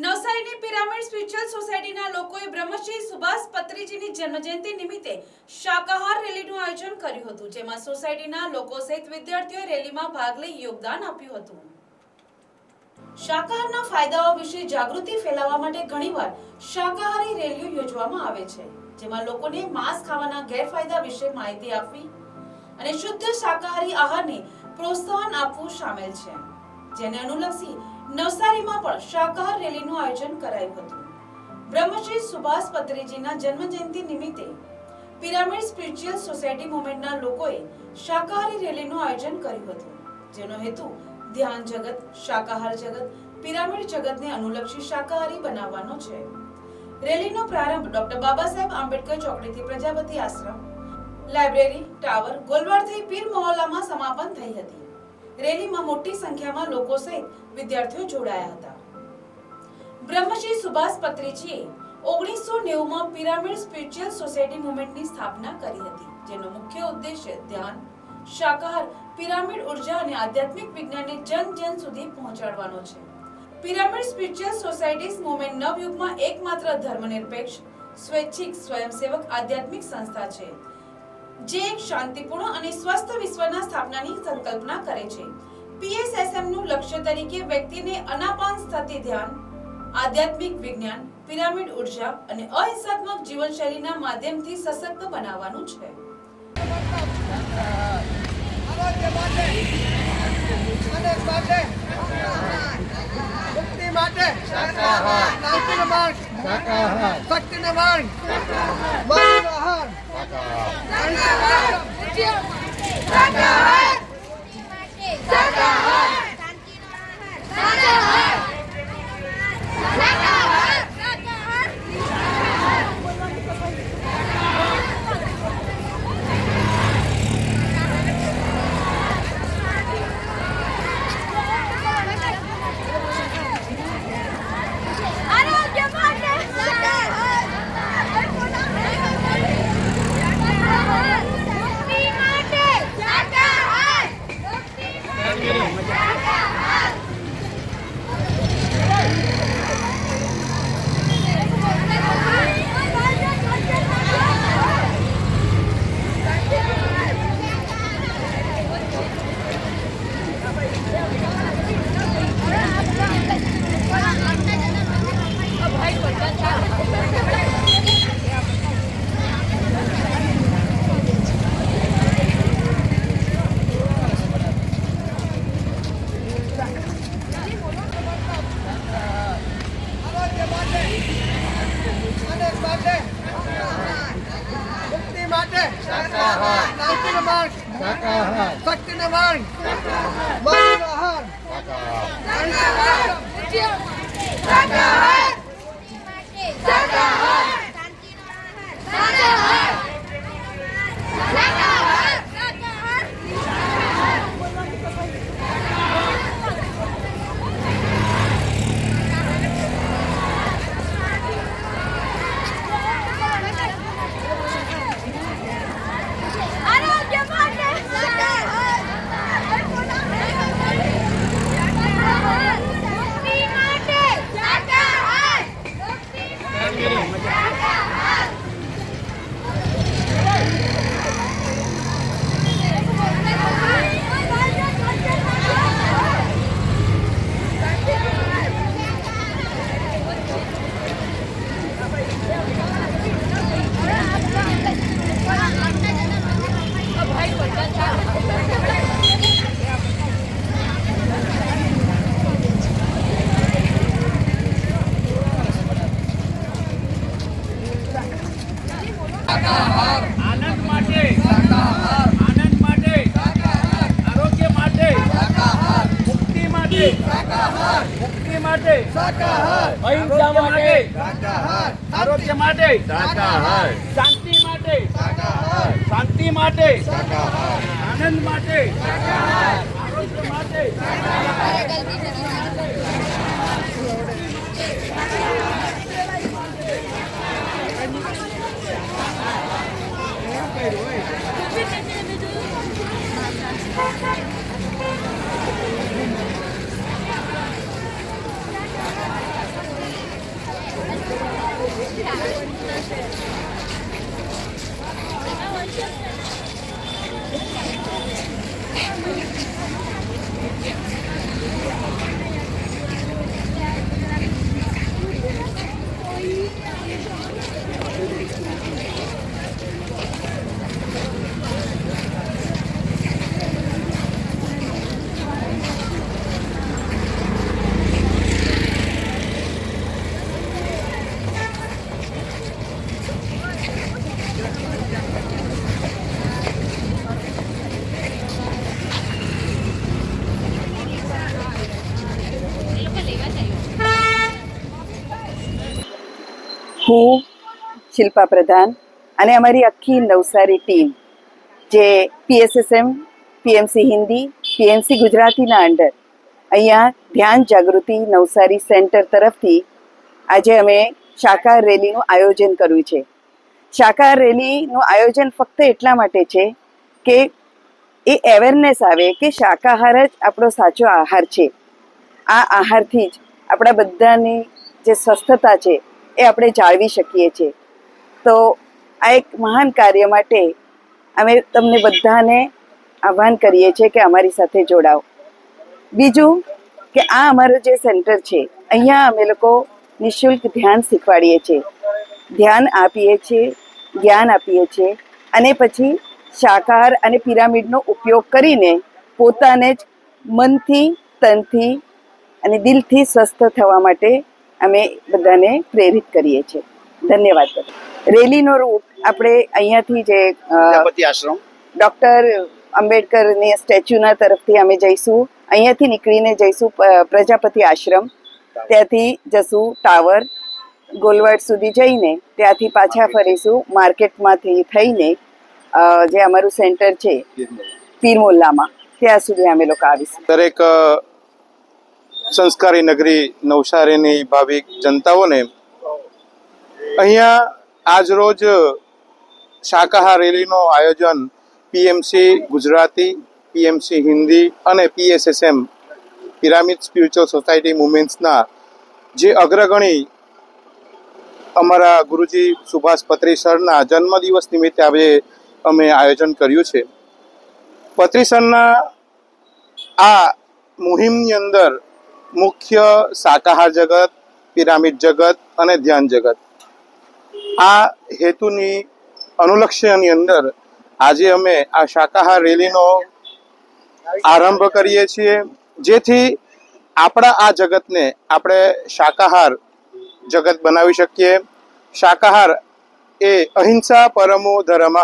નવસારીની pyramid spiritual સોસાયટીના લોકોએ બ્રહ્મશ્રી સુભાષ પત્રીજીની જન્મજયંતિ નિમિત્તે શાકાહાર રેલીનું આયોજન કર્યું હતું, જેમાં સોસાયટીના લોકો સહિત વિદ્યાર્થીઓએ રેલીમાં ભાગ લઈ યોગદાન આપ્યું હતું. શાકાહારના ફાયદાઓ વિશે જાગૃતિ ફેલાવવા માટે ઘણીવાર શાકાહારી રેલીઓ યોજવામાં આવે છે, જેમાં લોકોને માંસ ખાવાના ગેરફાયદા વિશે માહિતી આપવી અને શુદ્ધ શાકાહારી આહારને પ્રોત્સાહન આપવું સામેલ છે. જેને અનુલક્ષી નવસારીમાં પણ શાકાહાર રેલીનું આયોજન કરાયું હતું. બ્રહ્મશ્રી સુભાષ પત્રીજીના જન્મજયંતિ નિમિત્તે પિરામિડ સ્પિરિચ્યુઅલ સોસાયટી મુવમેન્ટના લોકોએ શાકાહારી રેલીનું આયોજન કર્યું હતું, જેનો હેતુ ધ્યાન જગત, શાકાહાર જગત, પિરામિડ જગતને અનુલક્ષી શાકાહારી બનાવવાનો છે. રેલીનો પ્રારંભ ડોક્ટર બાબા સાહેબ આંબેડકર ચોકડીથી પ્રજાપતિ આશ્રમ, લાઇબ્રેરી, ટાવર, ગોલવાડથી પીર મોહલ્લામાં સમાપન થઈ હતી. રેલીમાં મોટી સંખ્યામાં લોકો સહિત વિદ્યાર્થીઓ જોડાયા હતા. બ્રહ્મશ્રી સુભાષ પત્રીજીએ ઓગણીસો નેવુંમાં પિરામિડ સ્પિરિચ્યુઅલ સોસાયટી મુવમેન્ટની સ્થાપના કરી હતી, જેનો મુખ્ય ઉદ્દેશ્ય ધ્યાન, શાકાહાર, પિરામિડ ઊર્જા અને આધ્યાત્મિક વિજ્ઞાનને જન જન સુધી પહોંચાડવાનો છે. પિરામિડ સ્પિરિચ્યુઅલ સોસાયટીઝ મુવમેન્ટ નવયુગમાં એકમાત્ર ધર્મનિરપેક્ષ, સ્વૈચ્છિક સ્વયંસેવક આધ્યાત્મિક સંસ્થા છે. જે એક શાંતિપૂર્ણ અને સ્વસ્થ વિશ્વના સ્થાપનાની સંકલ્પના કરે છે. પીએસએસએમનું લક્ષ્ય તરીકે વ્યક્તિને અનાપાન સ્થિતિ ધ્યાન આધ્યાત્મિક વિજ્ઞાન પિરામિડ ઊર્જા અને અહિંસાત્મક જીવનશૈલીના માધ્યમથી સશક્ત બનાવવાનું છે. શક્તિ માટે. શક્તિ માટે મુક્તિ માટે ક્રાંતિનો માર્ગ શક્તિનો માર્ગ માનવનો આહાર આરોગ્ય માટે મુક્તિ માટે શાકાહાર મુક્તિ માટે શાકાહાર આરોગ્ય માટે આનંદ માટે. મુક્તિ માટે. ક્રાંતિનો માર્ગ શાકાહાર શાકાહાર આરોગ્ય માટે મુક્તિ માટે શાકાહાર મુક્તિ માટે શાકાહાર આનંદ માટે આનંદ માટે આરોગ્ય માટે મુક્તિ માટે મુક્તિ માટે અહિંસા માટે. આરોગ્ય માટે. શાંતિ માટે. શાંતિ માટે. આનંદ માટે. આરોગ્ય માટે. હું શિલ્પા પ્રધાન અને અમારી આખી નવસારી ટીમ, જે પીએસએસએમ પીએમસી હિન્દી પીએમસી ગુજરાતીના અંડર, અહીંયા ધ્યાન જાગૃતિ નવસારી સેન્ટર તરફથી આજે અમે શાકાહાર રેલીનું આયોજન કર્યું છે. શાકાહાર રેલીનું આયોજન ફક્ત એટલા માટે છે કે એ અવેરનેસ આવે કે શાકાહાર જ આપણો સાચો આહાર છે. આ આહારથી જ આપણા બધાની જે સ્વસ્થતા છે એ આપણે જાળવી શકીએ છીએ. તો આ એક મહાન કાર્ય માટે અમે તમને બધાને આહ્વાન કરીએ છીએ કે અમારી સાથે જોડાઓ. બીજું કે આ અમારું જે સેન્ટર છે, અહીંયા અમે લોકો નિઃશુલ્ક ધ્યાન શીખવાડીએ છીએ. ધ્યાન આપીએ છીએ, જ્ઞાન આપીએ છીએ અને પછી શાકાહાર અને પિરામિડનો ઉપયોગ કરીને પોતાને જ મનથી, તનથી અને દિલથી સ્વસ્થ થવા માટે અમે બધાને પ્રેરિત કરીએ છીએ. ધન્યવાદ રેલીનો રૂટ આપણે અહીંયાથી જે આશ્રમ. ડૉક્ટર આંબેડકરની સ્ટેચ્યુના તરફથી અમે જઈશું. અહીંયાથી નીકળીને જઈશું પ્રજાપતિ આશ્રમ. ત્યાંથી જશું ટાવર. ગોલવાડ સુધી જઈને ત્યાંથી પાછા ફરીશું. માર્કેટમાંથી થઈને જે અમારું સેન્ટર છે પીર મોલ્લામાં ત્યાં સુધી અમે લોકો આવીશું. દરેક સંસ્કારી નગરી નવસારીની ભાવિક જનતાઓને અહીંયા આજ રોજ શાકાહાર રેલીનો આયોજન પીએમસી ગુજરાતી, પીએમસી હિન્દી અને પીએસએસએમ પિરામિડ સ્પિરિચ્યુઅલ સોસાયટી મુમેન્ટ્સના જે અગ્રગણી અમારા ગુરુજી સુભાષ પત્રી સરના જન્મદિવસ નિમિત્તે આજે અમે આયોજન કર્યું છે. પત્રી સરના આ મુહિમની અંદર મુખ્ય શાકાહાર જગત, પિરામિડ જગત અને ધ્યાન જગત. આ હેતુની અનુલક્ષ્યની અંદર આજે અમે આ શાકાહાર રેલીનો આરંભ કરીએ છીએ, જેથી આપણા આ જગતને આપણે શાકાહાર જગત બનાવી શકીએ. શાકાહાર એ અહિંસા પરમો ધર્મ.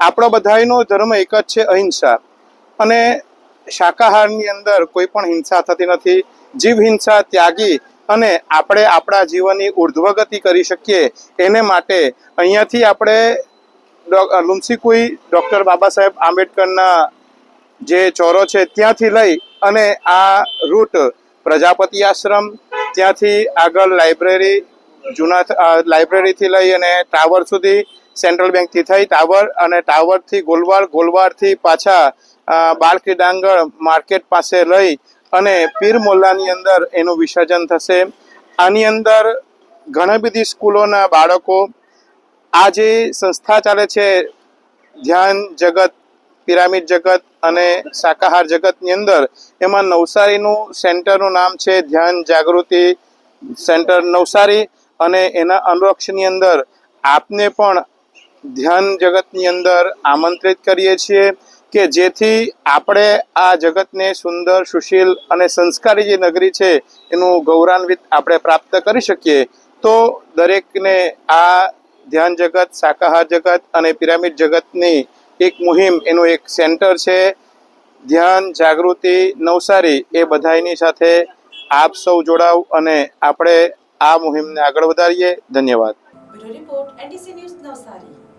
આપણો બધાયનો ધર્મ એક જ છે અહિંસા. અને શાકાહારની અંદર કોઈ પણ હિંસા થતી નથી, જીવ હિંસા ત્યાગી અને આપણે આપણા જીવનની ઉર્ધ્વગતિ કરી શકીએ એને માટે અહીંયાથી આપણે લુમસીકુઈ ડૉક્ટર બાબા સાહેબ આંબેડકરના જે ચોરો છે ત્યાંથી લઈ અને આ રૂટ પ્રજાપતિ આશ્રમ, ત્યાંથી આગળ લાઇબ્રેરી, જૂના લાઇબ્રેરીથી લઈ અને ટાવર સુધી સેન્ટ્રલ બેંકથી થઈ ટાવર અને ટાવરથી ગોલવાર ગોલવારથી પાછા બાળ ક્રીડાંગણ માર્કેટ પાસે લઈ અને પીર મોલ્લાની અંદર એનું વિસર્જન થશે. આની અંદર ઘણી બધી સ્કૂલોના બાળકો આ જે સંસ્થા ચાલે છે, ધ્યાન જગત, પિરામિડ જગત અને શાકાહાર જગતની અંદર, એમાં નવસારીનું સેન્ટરનું નામ છે ધ્યાન જાગૃતિ સેન્ટર નવસારી અને એના અનુલક્ષની અંદર આપને પણ ધ્યાન જગતની અંદર આમંત્રિત કરીએ છીએ. કે જેથી આપણે આ જગતને સુંદર, સુશીલ અને સંસ્કારી જે નગરી છે, એનું ગૌરવાન્વિત આપણે પ્રાપ્ત કરી શકીએ. તો દરેકને આ ધ્યાન જગત, શાકાહાર જગત અને પિરામિડ જગતની એક મુહિમ, એનું એક સેન્ટર છે. ધ્યાન, જાગૃતિ, નવસારી, એ બધાની સાથે આપ સૌ જોડાવ અને આપણે આ મુહિમને આગળ વધારીએ. ધન્યવાદ. Report NDC news Navsari.